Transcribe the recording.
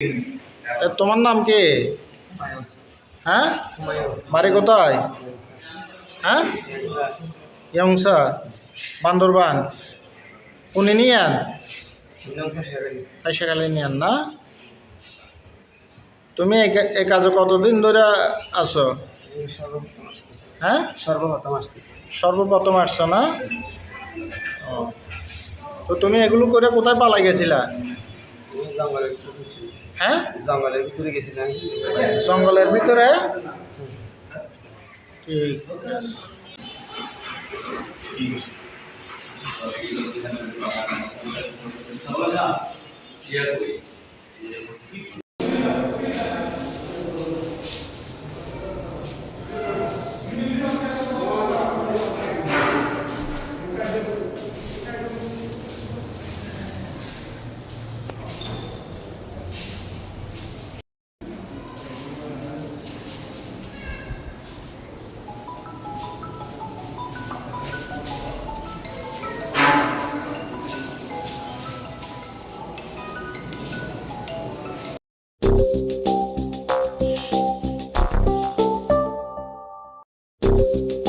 এ, তোমার নাম কি? হ্যাঁ? বাড়ি কোথায়? হ্যাঁ? ইয়ংসা বান্দরবান। কোনে নিয়ান? ফাইসাখালি নিয়ান না? তুমি এই কা- কাজে কতদিন ধরে আছো? হ্যাঁ? সর্বপ্রথম আসছি। সর্বপ্রথম আসছো না। তো তুমি এগুলো করে কোথায় পালাই গেছিলা। হ্যাঁ? জঙ্গলের ভিতরে গেছিলাম জঙ্গলের ভিতরে? ঠিক you